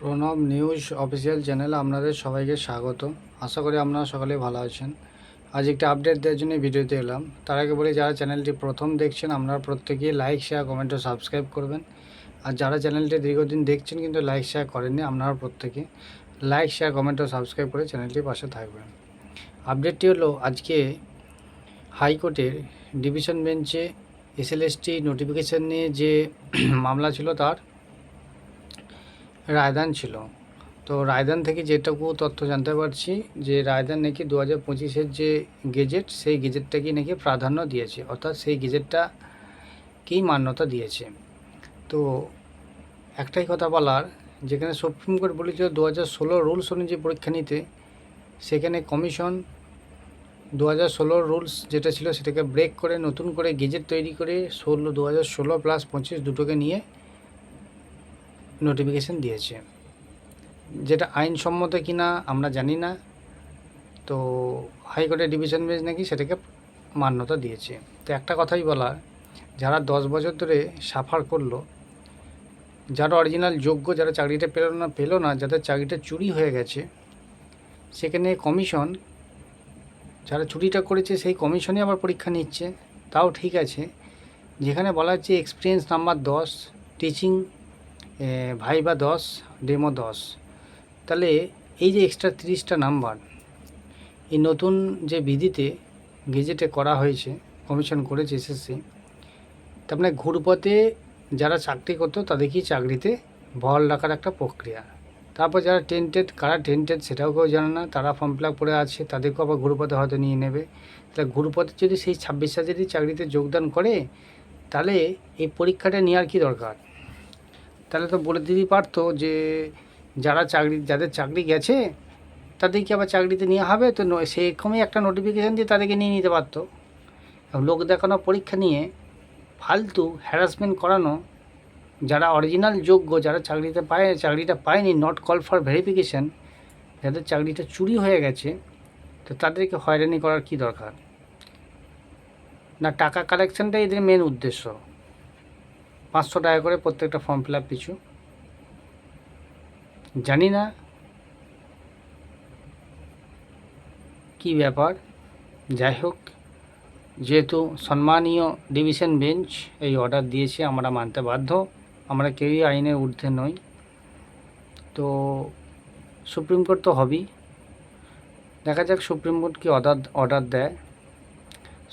Pranab news official চ্যানেলে আপনাদের সবাইকে স্বাগত। আশা করি আপনারা সকলে ভালো আছেন। আজ একটা আপডেট দেওয়ার জন্য ভিডিওতে এলাম। তার আগে বলি, যারা চ্যানেলটি প্রথম দেখছেন, আপনারা প্রত্যেকেই লাইক শেয়ার কমেন্ট ও সাবস্ক্রাইব করবেন। আর যারা চ্যানেলটি দীর্ঘদিন দেখছেন কিন্তু লাইক শেয়ার করেননি আপনারা প্রত্যেকে লাইক শেয়ার কমেন্ট ও সাবস্ক্রাইব করে চ্যানেলটির পাশে থাকবেন। আপডেটটি হলো, আজকে হাইকোর্টের ডিভিশন বেঞ্চে এসএলএসটি নোটিফিকেশন নিয়ে যে মামলা ছিল তার রায়দান ছিল। তো রায়দান থেকে যেটুকু তথ্য জানতে পারছি যে রায়দান নাকি দু হাজার পঁচিশের যে গেজেট, সেই গেজেটটাকেই নাকি প্রাধান্য দিয়েছে, অর্থাৎ সেই গেজেটটাকেই মান্যতা দিয়েছে। তো একটাই কথা বলার, যেখানে সুপ্রিম কোর্ট বলেছিল দু হাজার ষোলো রুলস অনুযায়ী পরীক্ষা নিতে, সেখানে কমিশন দু হাজার ষোলোর রুলস যেটা ছিল সেটাকে ব্রেক করে নতুন করে গেজেট তৈরি করে ষোলো দু হাজার ষোলো প্লাস পঁচিশ দুটোকে নিয়ে নোটিফিকেশন দিয়েছে। যেটা আইনসম্মত কিনা আমরা জানি না। তো হাইকোর্টের ডিভিশন বেঞ্চ নাকি সেটাকে মান্যতা দিয়েছে। তো একটা কথাই বলা যারা দশ বছর ধরে সাফার করল, যারা অরিজিনাল যোগ্য, যারা চাকরিটা পেল না পেল না, যাদের চাকরিটা চুরি হয়ে গেছে, সেখানে কমিশন যারা চুরিটা করেছে সেই কমিশনই আবার পরীক্ষা নিচ্ছে। তাও ঠিক আছে। যেখানে বলা হচ্ছে এক্সপিরিয়েন্স নাম্বার দশ টিচিং ভাইবা দশ, ডেমো দশ। তাহলে এই যে এক্সট্রা তিরিশটা নাম্বার এই নতুন যে বিধিতে গেজেটে করা হয়েছে কমিশন করেছে এসএসসি তার মানে ঘুরপথে যারা চাকরি করতো তাদেরকেই চাকরিতে বহাল রাখার একটা প্রক্রিয়া। তারপর যারা টেন্টেড কারা টেন্টেড সেটাও কেউ জানে না, তারা ফর্ম ফিল আপ করে আছে, তাদেরকেও আবার ঘুরপথে হয়তো নিয়ে নেবে। তাহলে ঘুরপথে যদি সেই ছাব্বিশ হাজারই চাকরিতে যোগদান করে, তাহলে এই পরীক্ষাটা নেওয়ার কী দরকার? তাহলে তো বলে দিতেই পারতো যে যারা চাকরি, যাদের চাকরি গেছে, তাদেরকে আবার চাকরিতে নেওয়া হবে, তো সেরকমই একটা নোটিফিকেশান দিয়ে তাদেরকে নিয়ে নিতে পারতো। লোক দেখানো, পরীক্ষা নিয়ে ফালতু হ্যারাসমেন্ট করানো, যারা অরিজিনাল যোগ্য, যারা চাকরিতে পায়, চাকরিটা পায়নি নট কল ফর ভেরিফিকেশান যাদের চাকরিটা চুরি হয়ে গেছে, তো তাদেরকে হয়রানি করার কি দরকার? না, টাকা কালেকশনটাই এদের মেন উদ্দেশ্য। পাঁচশো টাকা করে প্রত্যেকটা ফর্ম ফিল আপ পিছু জানি না কি ব্যাপার। যাই হোক, যেহেতু সম্মানীয় ডিভিশন বেঞ্চ এই অর্ডার দিয়েছে, আমরা মানতে বাধ্য। আমরা কেউই আইনের ঊর্ধ্বে নই। তো সুপ্রিম কোর্ট তো হবেই। দেখা যাক সুপ্রিম কোর্ট কি অর্ডার অর্ডার দেয়।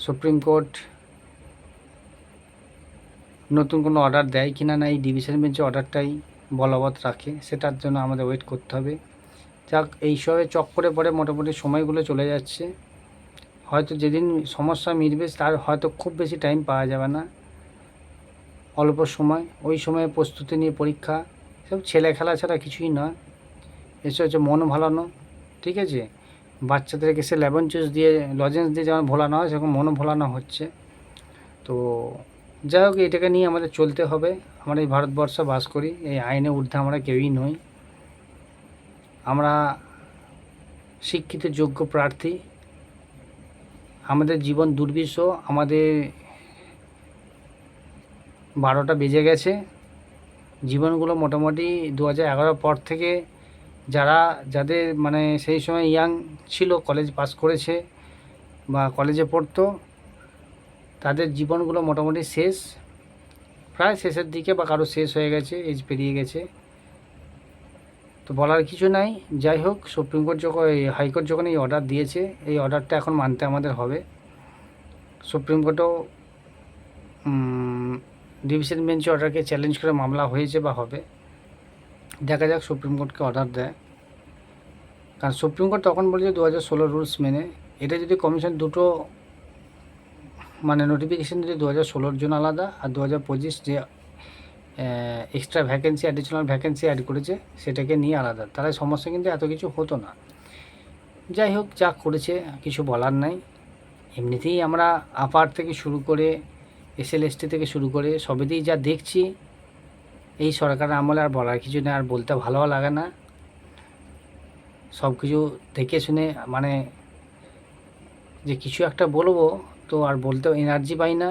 সুপ্রিম কোর্ট নতুন কোনো অর্ডার দেয় কি না না এই ডিভিশন বেঞ্চে অর্ডারটাই বলবৎ রাখে, সেটার জন্য আমাদের ওয়েট করতে হবে। যাক, এইসবে চক্করে পরে মোটামুটি সময়গুলো চলে যাচ্ছে। হয়তো যেদিন সমস্যা মিটবে, তার হয়তো খুব বেশি টাইম পাওয়া যাবে না। অল্প সময়, ওই সময়ে প্রস্তুতি নিয়ে পরীক্ষা সব ছেলে খেলা ছাড়া কিছুই নয়। এসে হচ্ছে মন ভালানো, ঠিক আছে? বাচ্চাদেরকে সে লেমন জুস দিয়ে লজেন্স দিয়ে যেমন ভোলানো হয়, সেরকম মনও ভোলানো হচ্ছে। তো যাই হোক এটাকে নিয়ে আমাদের চলতে হবে। আমরা এই ভারতবর্ষে বাস করি, এই আইনে ঊর্ধ্বে আমরা কেউই নই। আমরা শিক্ষিত, যোগ্য প্রার্থী। আমাদের জীবন দুর্বিষ আমাদের বারোটা বেজে গেছে। জীবনগুলো মোটামুটি দু হাজার পর থেকে যারা, যাদের মানে সেই সময় ইয়াং ছিল, কলেজ পাস করেছে বা কলেজে পড়তো তাদের জীবনগুলো মোটামুটি শেষ। প্রায় শেষের দিকে বা কারও শেষ হয়ে গেছে, এজ পেরিয়ে গেছে। তো বলার কিছু নাই। যাই হোক, সুপ্রিম কোর্ট যখন এই হাইকোর্ট যখন এই অর্ডার দিয়েছে, এই অর্ডারটা এখন মানতে আমাদের হবে। সুপ্রিম কোর্টও ডিভিশন বেঞ্চে অর্ডারকে চ্যালেঞ্জ করে মামলা হয়েছে বা হবে। দেখা যাক সুপ্রিম কোর্টকে অর্ডার দেয়। কারণ সুপ্রিম কোর্ট তখন বলেছে দু হাজার ষোলো রুলস মেনে। এটা যদি কমিশন দুটো মানে নোটিফিকেশান যদি দু হাজার ষোলোর জন্য আলাদা আর দু হাজার পঁচিশ যে extra vacancy additional vacancy add করেছে, সেটাকে নিয়ে আলাদা। তাহলে সমস্যা কিন্তু এত কিছু হতো না। যাই হোক, যা করেছে, কিছু বলার নাই। এমনিতেই আমরা আপার থেকে শুরু করে এসএলএসটি থেকে শুরু করে সবেতেই যা দেখছি, এই সরকারের আমলে আর বলার কিছু নেই, আর বলতে ভালো লাগে না। সব কিছু দেখে শুনে মানে যে কিছু একটা বলব তো আর বলতেও এনার্জি পাই না।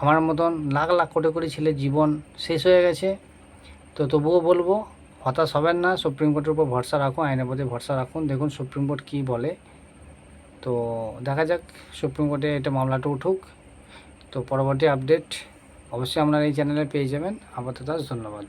আমার মতন লাখ লাখ কোটি কোটি ছেলের জীবন শেষ হয়ে গেছে। তো তবুও বলব, হতাশ হবেন না সুপ্রিম কোর্টের উপর ভরসা রাখুন, আইনের প্রতি ভরসা রাখুন। দেখুন সুপ্রিম কোর্ট কী বলে। তো দেখা যাক সুপ্রিম কোর্টে এটা মামলাটা উঠুক। তো পরবর্তী আপডেট অবশ্যই আপনারা এই চ্যানেলে পেয়ে যাবেন। আপাতত ধন্যবাদ।